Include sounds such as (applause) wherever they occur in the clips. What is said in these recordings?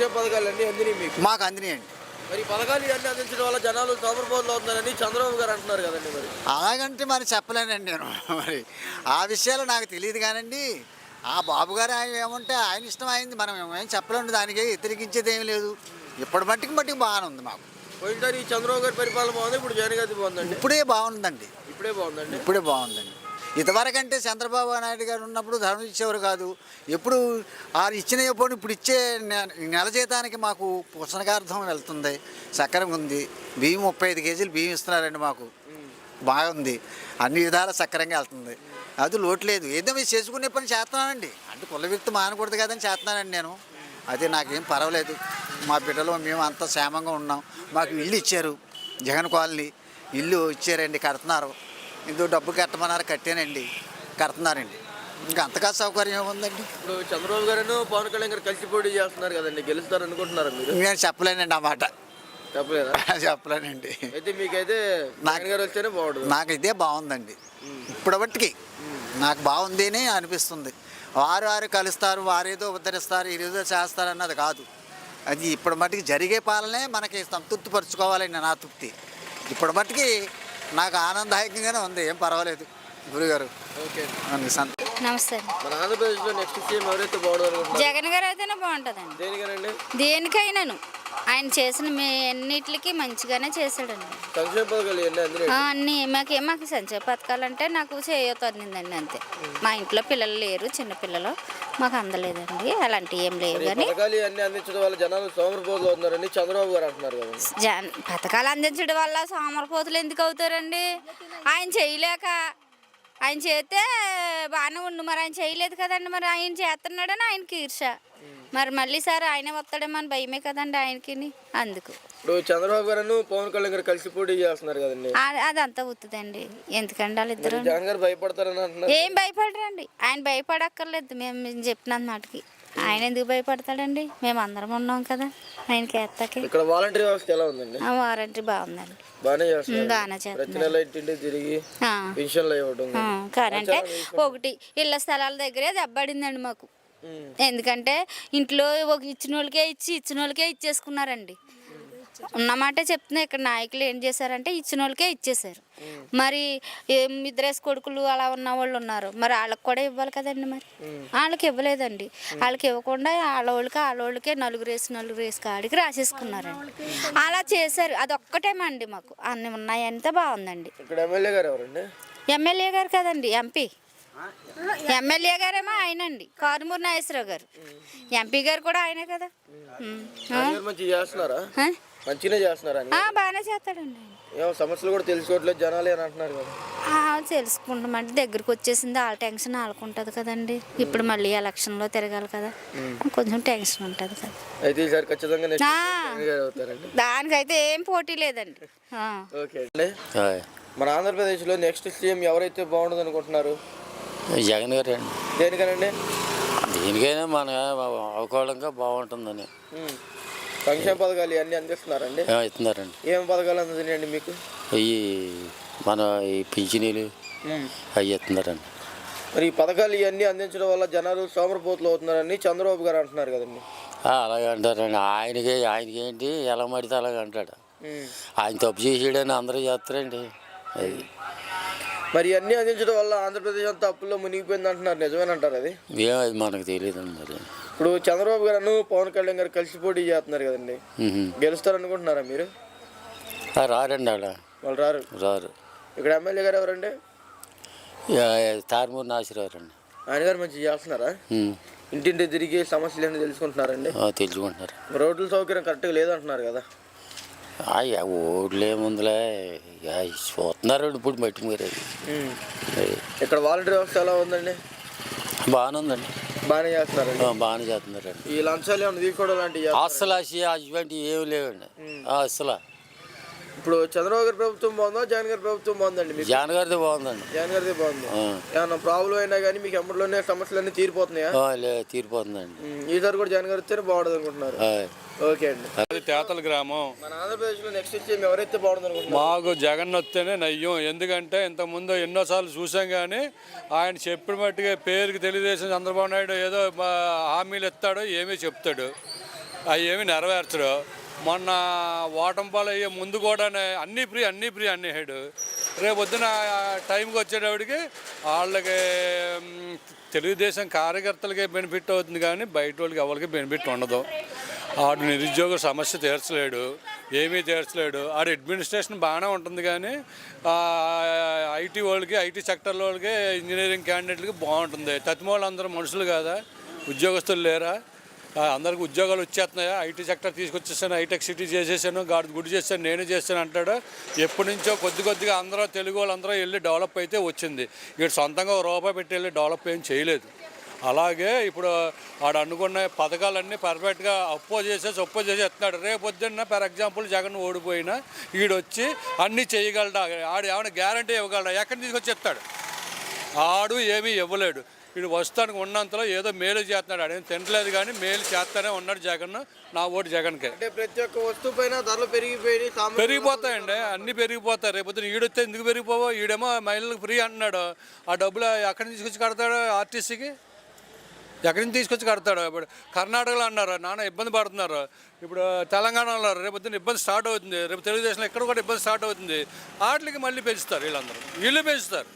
అందినాయి మీకు? మాకు అందినాయండి. మరి పథకాలు ఇవన్నీ అందించడం వల్ల జనాలు సోమరపోతులు అవుతున్నారని చంద్రబాబు గారు అంటున్నారు కదండి మరి. అలాగంటే మరి చెప్పలేనండి నేను. మరి ఆ విషయాలు నాకు తెలియదు కానండి. ఆ బాబు గారు ఆయన ఏమంటే ఆయన ఇష్టం అయింది. మనం ఏం చెప్పలేండి దానికి వ్యతిరేకించేది ఏమీ లేదు. ఇప్పటి మట్టికి మట్టికి బాగానే ఉంది మాకు. పోయినసారి చంద్రబాబు గారి పరిపాలన బాగుంది? ఇప్పుడు జగన్ గారి బాగుందండి. ఇప్పుడే బాగుందండి. ఇప్పుడే బాగుందండి. ఇప్పుడే బాగుందండి. ఇదివరకంటే చంద్రబాబు నాయుడు గారు ఉన్నప్పుడు ధనం ఇచ్చేవారు కాదు. ఎప్పుడు ఆ ఇచ్చిన ఎప్పుడు ఇప్పుడు ఇచ్చే నె- నెల జీతానికి మాకు పుస్తకార్థం వెళ్తుంది. సక్రంగా ఉంది. బియ్యం ముప్పై ఐదు కేజీలు బియ్యం ఇస్తున్నారండి మాకు. బాగుంది. అన్ని విధాలా సక్రంగా వెళ్తుంది. అది లోటు లేదు. ఏదో మీరు చేసుకునే పని చేస్తున్నానండి. అంటే కుల వ్యక్తి మానకూడదు కదని చేస్తున్నానండి నేను. అది నాకేం పర్వాలేదు. మా బిడ్డలు మేము అంత క్షేమంగా ఉన్నాం. మాకు ఇల్లు ఇచ్చారు. జగన్ కాలనీ. ఇల్లు ఇచ్చారండి కడుతున్నారు. ఇందో డబ్బు కట్టమన్నారు కట్టానండి. కడుతున్నారండి. ఇంకా అంతగా సౌకర్యం ఏముందండి? ఇప్పుడు చంద్రబాబు గారు పవన్ కళ్యాణ్ గారు కలిసి పోటీ చేస్తున్నారు కదండి. గెలుస్తారు అనుకుంటున్నారా మీరు? నేను చెప్పలేనండి ఆ మాట. చెప్పలేదా? (laughs) చెప్పలేనండి. అయితే మీకైతే జగన్ గారు వస్తేనే బాగుంటుంది. నాకు ఇదే బాగుందండి. ఇప్పటి బట్టికి నాకు బాగుంది అని అనిపిస్తుంది. వారు వారు కలుస్తారు వారేదో ఉద్ధరిస్తారు ఏదో చేస్తారు అన్నది కాదు. అది ఇప్పటి మట్టుకి జరిగే పాలనే మనకి సంతృప్తి పరుచుకోవాలండి నా తృప్తి. ఇప్పటి మట్టుకి నాకు ఆనందదాయకంగానే ఉంది ఏం పర్వాలేదు. గురుగారు ఓకే. నమస్తే అండి. మన ఆంధ్రప్రదేశ్లో నెక్స్ట్ సీఎం ఎవరైతే బాగుంటుంది అనుకుంటున్నారు? జగన్ గారు అయితేనే బాగుంటుందండి. దేనికనండి? దేనికైనాను. ఆయన చేసిన మీ అన్నిటికి మంచిగానే చేశాడండి. సంక్షేమ పథకాలు ఇవన్నీ అందినాయి ఆ, అన్నీ మాకే మాకు సంచయ పథకాలు అంటే నాకు చేయొద్దు అందిందండి అంతే. మా ఇంట్లో పిల్లలు లేరు చిన్న పిల్లలు మాకు అందలేదండి అలాంటివి ఏం లేవు ఈ కానీ పథకాలు ఇవన్నీ అందించడం వల్ల జనాలు సోమరపోతులు అవుతున్నారని చంద్రబాబు గారు అంటున్నారు కదా. జన్ పథకాలు అందించడం వల్ల సోమరపోతులు ఎందుకు అవుతారండి? ఆయన చేయలేక ఆయన చేస్తే బాగానే ఉండు. మరి ఆయన చేయలేదు కదండి మరి ఆయన చేస్తున్నాడని ఆయనకి ఈర్ష. మరి మళ్ళీ సార్ ఆయనే వస్తాడేమో అని భయమే కదండి ఆయనకి అందుకు. ఇప్పుడు చంద్రబాబు గారు పవన్ కళ్యాణ్ గారు కలిసి పోటీ చేస్తున్నారు కదండి. అదంతా ఉత్తుదండి. ఎందుకండి వాళ్ళిద్దరు జగన్ గారు భయపడతారని అంటున్నారు. ఏం భయపడరండి? ఆయన భయపడక్కర్లేదు. మేము చెప్పినంత మాటకి. ఆయన ఎందుకు భయపడతాడండి? మేము అందరం ఉన్నాం కదా. ఆయనకి ఎత్తకి. ఇక్కడ వాలంటరీ వ్యవస్థ ఎలా ఉందండి? ఆ వారంటీ బాగుందండి. బాగానే చేస్తున్నారు. బాగానే ప్రతి చేస్తున్నారు నెల ఇంటింటికి తిరిగి ఆ. పెన్షన్లు ఇవ్వడం ఆ, కాదంటే ఒకటి ఇళ్ళ స్థలాల దగ్గరే దెబ్బడిందండి మాకు. ఎందుకంటే ఇంట్లో ఒక ఇచ్చిన వాళ్ళకే ఇచ్చి ఇచ్చిన వాళ్ళకే ఇచ్చేసుకున్నారండి. ఉన్నమాటే చెప్తున్నా ఇక్కడ నాయకులు ఏం చేశారంటే ఇచ్చిన వాళ్ళకే ఇచ్చేశారు. మరి ఏం ఇద్దరేసి కొడుకులు అలా ఉన్న వాళ్ళు ఉన్నారు. మరి వాళ్ళకి కూడా ఇవ్వాలి కదండి మరి. వాళ్ళకి ఇవ్వలేదండి. వాళ్ళకి ఇవ్వకుండా వాళ్ళకి వాళ్ళకే నలుగురు వేసి నలుగురు వేసి కాడికి రాసేసుకున్నారండి అలా చేశారు. అది ఒక్కటేమండి మాకు. అన్ని ఉన్నాయంతా బాగుందండి. ఎమ్మెల్యే గారు కదండి ఎంపీ. ఎమ్మెల్యే గారేమో ఆయనండి కారుమూరి నాగేశ్వరరావు గారు. ఎంపీ గారు కూడా ఆయనే కదా. మంచిగా చేస్తున్నారా అని. ఆ, బాగానే చేస్తాడండి. ఏమో సమస్యలు కూడా తెలుసుకోవట్లేదు జనాలు అని అంటున్నారు కదా. ఆ, తెలుసుకుంటామంటే దగ్గరికి వచ్చేసింది వాళ్ళ టెన్షన్ వాళ్ళకు ఉంటుంది కదండి. ఇప్పుడు మళ్ళీ ఎలక్షన్లో తిరగాలి కదా. కొంచెం టెన్షన్ ఉంటుంది కదా. అయితే ఈసారి ఖచ్చితంగా దానికైతే ఏం పోటీ లేదండి. ఆ. ఓకే. అండి మన ఆంధ్రప్రదేశ్లో నెక్స్ట్ సీఎం ఎవరైతే బాగుండదు అనుకుంటున్నారు? జగన్ గారు అండి దేనికనండి? దేనికైనా మన అవకాశంగా బాగుంటుందని. సంక్షేమ పథకాలు ఇవన్నీ అందిస్తున్నారండి? ఇస్తున్నారండి. ఏం పథకాలు అందుతున్నాయండి మీకు? ఈ మన ఈ పింఛనీలు. అవి ఇస్తున్నారండి. మరి ఈ పథకాలు ఇవన్నీ అందించడం వల్ల జనాలు సోమరపోతులు అవుతున్నారని చంద్రబాబు గారు అంటున్నారు కదండి. అలాగే అంటారండి. ఆయనకి ఆయనకి ఏంటి? ఎలా మడితే అలాగే అంటాడు. ఆయన తప్పు చేసాడని అందరూ చేస్తారండి. అది. మరి ఇవన్నీ అందించడం వల్ల ఆంధ్రప్రదేశ్ అంతా అప్పుల్లో మునిగిపోయింది అంటున్నారు నిజమేనంటారు అది? ఏం అది మనకు తెలియదండి మరి. ఇప్పుడు చంద్రబాబు గారు పవన్ కళ్యాణ్ గారు కలిసి పోటీ చేస్తున్నారు కదండి. గెలుస్తారు అనుకుంటున్నారా మీరు? రారండి ఆడ. వాళ్ళు రారు. రారు. ఇక్కడ ఎమ్మెల్యే గారు ఎవరండి? తారమూరి నాసిరారండి ఆయన గారు మంచిగా చేస్తున్నారా? ఇంటింటి తిరిగి సమస్యలు ఏంటో తెలుసుకుంటున్నారండి? తెలుసుకుంటున్నారు. రోడ్ల సౌకర్యం కరెక్ట్గా లేదంటున్నారు కదా. ఓట్లు ఏముందిలే చూస్తున్నారు ఇప్పుడు మట్టి మీరు ఇక్కడ వాలంటీర్ వ్యవస్థ ఎలా ఉందండి? బాగానే ఉందండి. బాగానే చేస్తున్నారండి. ఆ, బాగానే చేస్తున్నారండి. ఈ లంచాలు ఏమైనా తీసుకోవడం లాంటివి చేస్తున్నారా? అసలు అసి అటువంటి ఏమి లేవండి. అసలు. ఇప్పుడు చంద్రబాబు గారి ప్రభుత్వం బాగుందా? జగన్ గారి ప్రభుత్వం బాగుందండి మీకు? జాన్ గారిది బాగుందండి. జగన్ గారిది బాగుంది. ఆ. ఏమన్నా ప్రాబ్లం అయినా కానీ మీకు ఎమ్మటిలోనే సమస్యలన్నీ తీరిపోతున్నాయా? ఆ, లే తీరిపోతుందండి. ఈసారి కూడా జగన్ గారు వస్తేనే బాగుంటుంది అనుకుంటున్నారు ఆ. ఓకే అండి. అది తేతల గ్రామం. మన ఆంధ్రప్రదేశ్లో నెక్స్ట్ సీఎం ఎవరైతే బాగుంటుంది అనుకుంటున్నారు మాకు జగన్ వస్తేనే నయ్యం. ఎందుకంటే ఇంతకుముందు ఎన్నోసార్లు చూసాం కానీ ఆయన చెప్పిన మట్టుగా పేరుకి తెలుగుదేశం చంద్రబాబు నాయుడు ఏదో హామీలు ఇస్తాడు ఏమీ చెప్తాడు. అవి ఏమి నెరవేర్చరు. మొన్న ఓటంపాలు అయ్యే ముందు కూడా అన్నీ ఫ్రీ అన్నీ ఫ్రీ అన్నీ హెడ్. రేపు పొద్దున టైంకి వచ్చేటప్పటికి వాళ్ళకి తెలుగుదేశం కార్యకర్తలకే బెనిఫిట్ అవుతుంది కానీ బయట వాళ్ళకి ఎవరికి బెనిఫిట్ ఉండదు. ఆడు నిరుద్యోగ సమస్య తీర్చలేడు ఏమీ తీర్చలేడు. ఆడు అడ్మినిస్ట్రేషన్ బాగానే ఉంటుంది కానీ ఐటీ వాళ్ళకి ఐటీ సెక్టర్ వాళ్ళకి ఇంజనీరింగ్ క్యాండిడేట్లకి బాగుంటుంది. తత్మ వాళ్ళందరూ మనుషులు కాదా? ఉద్యోగస్తులు లేరా? అందరికి ఉద్యోగాలు వచ్చేస్తున్నాయా? ఐటీ సెక్టర్ తీసుకొచ్చేసాను హైటెక్ సిటీ చేసేసాను గాడి గుడి చేశాను నేను చేశాను అంటాడు. ఎప్పటి నుంచో కొద్ది కొద్దిగా అందరూ తెలుగు వాళ్ళందరూ వెళ్ళి డెవలప్ అయితే వచ్చింది. వీడు సొంతంగా రూపాయి పెట్టి వెళ్ళి డెవలప్ ఏం చేయలేదు. అలాగే ఇప్పుడు ఆడు అనుకున్న పథకాలన్నీ పర్ఫెక్ట్గా అప్పో చేసేసి ఒప్పో చేసి ఎత్తున్నాడు. రేపు పొద్దున్న ఫర్ ఎగ్జాంపుల్ జగన్ ఓడిపోయినా ఈడొచ్చి అన్నీ చేయగలడా? ఆడు ఏమైనా గ్యారంటీ ఇవ్వగలడా? ఎక్కడి తీసుకొచ్చి ఎత్తాడు? ఆడు ఏమీ ఇవ్వలేడు. వీడు వస్తానికి ఉన్నంతలో ఏదో మేలు చేస్తున్నాడు. ఆడేం తినట్లేదు కానీ మేలు చేస్తానే ఉన్నాడు జగన్. నా ఓటు జగన్కే. అంటే ప్రతి ఒక్క వస్తువు పైన ధరలు పెరిగిపోయి పెరిగిపోతాయండి. అన్నీ పెరిగిపోతాయి. రేపు ఈడొస్తే ఎందుకు పెరిగిపోవో? ఈడేమో మహిళలకు ఫ్రీ అంటున్నాడు. ఆ డబ్బులు ఎక్కడి నుంచి తీసుకొచ్చి కడతాడు ఆర్టీసీకి? ఎక్కడి నుంచి తీసుకొచ్చి కడతాడు? ఇప్పుడు కర్ణాటకలో అన్నారు. నాన్న ఇబ్బంది పడుతున్నారు. ఇప్పుడు తెలంగాణలో అన్నారు. రేపు పొద్దున్న ఇబ్బంది స్టార్ట్ అవుతుంది. రేపు తెలుగుదేశంలో ఎక్కడ కూడా ఇబ్బంది స్టార్ట్ అవుతుంది. వాటికి మళ్ళీ పెంచుతారు వీళ్ళందరూ. వీళ్ళు పెంచుతారు.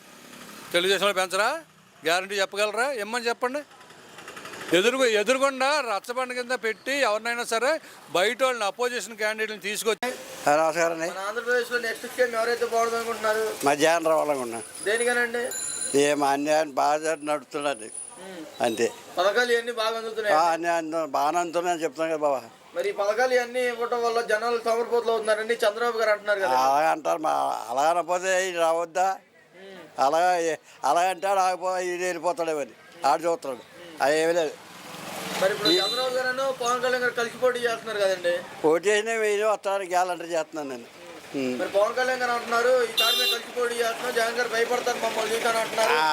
తెలుగుదేశంలో పెంచరా? గ్యారంటీ చెప్పగలరా? ఇమ్మని చెప్పండి? ఎదురు ఎదురుకుండా రచ్చబండ కింద పెట్టి ఎవరినైనా సరే బయట వాళ్ళని అపోజిషన్ క్యాండిడేట్ని తీసుకొచ్చి నమస్కారం అండి. ఆంధ్రప్రదేశ్లో నెక్స్ట్ సీఎం ఎవరైతే బాగుంటుంది అనుకుంటున్నారు మధ్యాహ్నం రావాలనుకున్నా దేనికనండి? ఏం అన్యాయం బాగా నడుతున్నది అంతే. పథకాలు ఇవన్నీ బాగా అందుతున్నాయి? ఆ అన్యాయం బాగానే అందుతున్నాయని చెప్తున్నాను కదా బాబా. మరి ఈ పథకాలు ఇవన్నీ ఇవ్వడం వల్ల జనాలు సోమరిపోతులు అవుతున్నారని చంద్రబాబు గారు అంటున్నారు కదా. అలాగే అంటారు మా అలా ఈయన రావద్దా? అలా అలా అంటాడు ఆగిపో ఈయన వెళ్ళిపోతాడు అని. ఆడు చూస్తాడు అది ఏమీ లేదు. మరి ఇప్పుడు చంద్రబాబు గారు పవన్ కళ్యాణ్ గారు కలిసి పోటీ చేస్తున్నారు కదండి. ఓటు చేసిన వెయ్యి వస్తాను గ్యాలంటీ చేస్తున్నాను నేను. మరి పవన్ కళ్యాణ్ గారు అంటున్నారు ఈసారి మేము కలిసి పోటీ చేస్తున్నాం జగన్ గారు భయపడతారు మమ్మల్ని చూసాను అంటున్నారు. ఆ,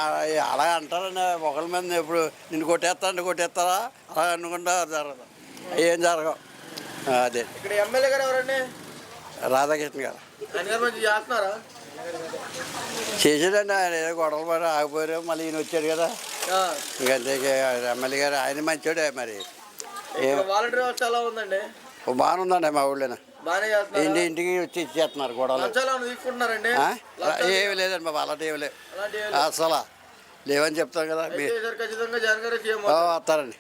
అలా అంటారండి ఒకరి మీద ఇప్పుడు నిన్ను కొట్టేస్తాను కొట్టేస్తారా అలా అనుకుంటా జరగదు. ఏం జరగవు. అదే. ఇక్కడ ఎమ్మెల్యే గారు ఎవరండి? రాధాకృష్ణ గారు. ఆయన గారు మంచి చేస్తున్నారా? చేసాడండి ఆయన ఏదో గొడవలు పడి ఆగిపోయారు. మళ్ళీ ఈయన వచ్చాడు కదా. ఇంకా అంతే ఎమ్మెల్యే గారు ఆయన మంచోడే మరి. ఇక్కడ వాలంటీర్ వ్యవస్థ ఎలా ఉందండి? ఓ బాగానే ఉందండి మా ఊళ్ళోనే. బాగానే ఇంటి ఇంటికి వచ్చి ఇచ్చేస్తున్నారు గొడవలు. ఏమి లేదండి బాబు అలాంటి ఏమి లేవు. ఏం అసలు లేవని చెప్తాం కదా. మీ వస్తారండి.